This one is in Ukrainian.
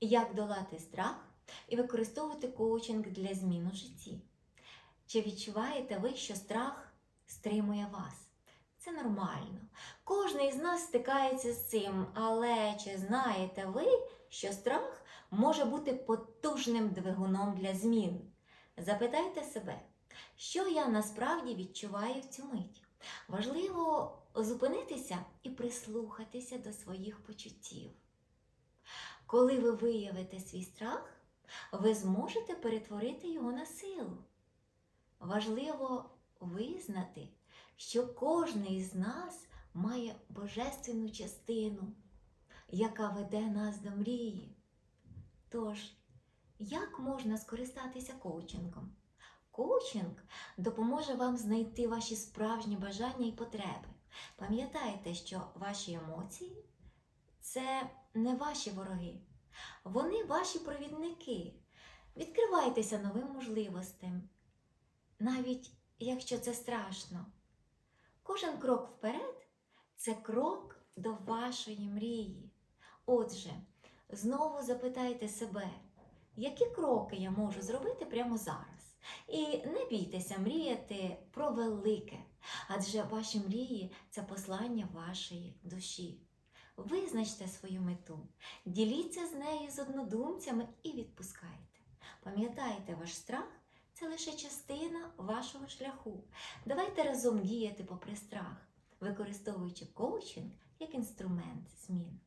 Як долати страх і використовувати коучинг для змін у житті? Чи відчуваєте ви, що страх стримує вас? Це нормально. Кожен із нас стикається з цим, але чи знаєте ви, що страх може бути потужним двигуном для змін? Запитайте себе, що я насправді відчуваю в цю мить. Важливо зупинитися і прислухатися до своїх почуттів. Коли ви виявите свій страх, ви зможете перетворити його на силу. Важливо визнати, що кожен із нас має божественну частину, яка веде нас до мрії. Тож, як можна скористатися коучингом? Коучинг допоможе вам знайти ваші справжні бажання і потреби. Пам'ятайте, що ваші емоції це не ваші вороги, вони ваші провідники. Відкривайтеся новим можливостям, навіть якщо це страшно. Кожен крок вперед це крок до вашої мрії. Отже, знову запитайте себе, які кроки я можу зробити прямо зараз. І не бійтеся мріяти про велике, адже ваші мрії це послання вашої душі. Визначте свою мету, діліться з нею з однодумцями і відпускайте. Пам'ятайте, ваш страх це лише частина вашого шляху. Давайте разом діяти попри страх, використовуючи коучинг як інструмент змін.